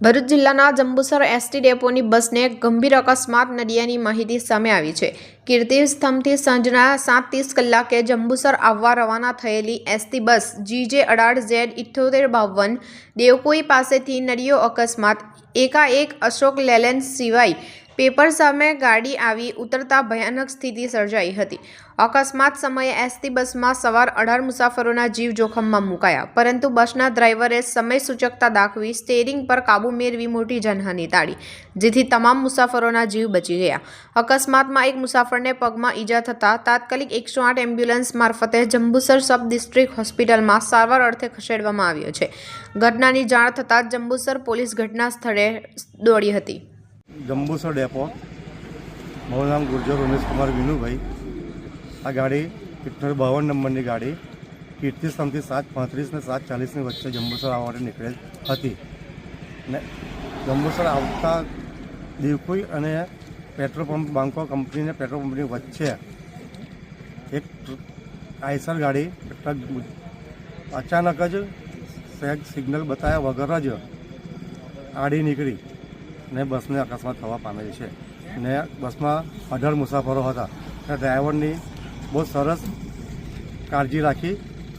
ભરૂચ જિલ્લાના જંબુસર એસટી ડેપોની બસને ગંભીર અકસ્માત નડિયાની માહિતી સામે આવી છે. કીર્તિ સ્તંભથી સાંજના સાત ત્રીસ કલાકે જંબુસર આવવા રવાના થયેલી એસટી બસ જીજે અઢાર ઝેડ ઇઠ્યોતેર બાવન દેવકોઈ પાસેથી નડિયો અકસ્માત. એકાએક અશોક લેલેન્ડ સિવાય પેપર સામે ગાડી આવી ઉતરતા ભયાનક સ્થિતિ સર્જાઈ હતી. અકસ્માત સમયે એસટી બસમાં સવાર અઢાર મુસાફરોના જીવ જોખમમાં મુકાયા, પરંતુ બસના ડ્રાઈવરે સમય સૂચકતા દાખવી સ્ટેરિંગ પર કાબુ મેળવી મોટી જનહાની ટાળી, જેથી તમામ મુસાફરોના જીવ બચી ગયા. અકસ્માતમાં એક મુસાફરને પગમાં ઈજા થતાં તાત્કાલિક એકસો આઠ એમ્બ્યુલન્સ મારફતે જંબુસર સબ ડિસ્ટ્રિક્ટ હોસ્પિટલમાં સારવાર અર્થે ખસેડવામાં આવ્યો છે. ઘટનાની જાણ થતાં જંબુસર પોલીસ ઘટના સ્થળે દોડી હતી. જંબુસર ડેપો. મારું નામ ગુર્જર ઉમેશકુમાર વિનુભાઈ. આ ગાડી ઇઠ્ઠોતેર બાવન નંબરની ગાડી. કીર્તિ સ્તંભથી સાત પાંત્રીસ ને સાત ચાલીસની વચ્ચે જંબુસર આવવા માટે નીકળેલ હતી. ને જંબુસર આવતા દેવકુઈ અને પેટ્રોલ પંપ બાંકો કંપનીને પેટ્રોલ પંપની વચ્ચે એક આઈસર ગાડી અચાનક જ સેગ સિગ્નલ બતાવ્યા વગર જ આડી નીકળી. ને બસને અકસ્માત થવા પામેલી છે. ને બસમાં અઢાર મુસાફરો હતા. ને ડ્રાઈવરની બહુ સરસ કાળજી રાખી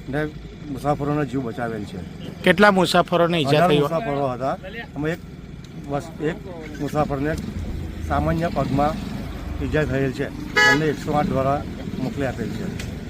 ને મુસાફરોનો જીવ બચાવેલ છે. કેટલા મુસાફરોને ઈજા થઈ? મુસાફરો હતા. અમે એક બસ એક મુસાફરને સામાન્ય પગમાં ઈજા થયેલ છે. એમને એકસો આઠ દ્વારા મોકલી આપેલ છે.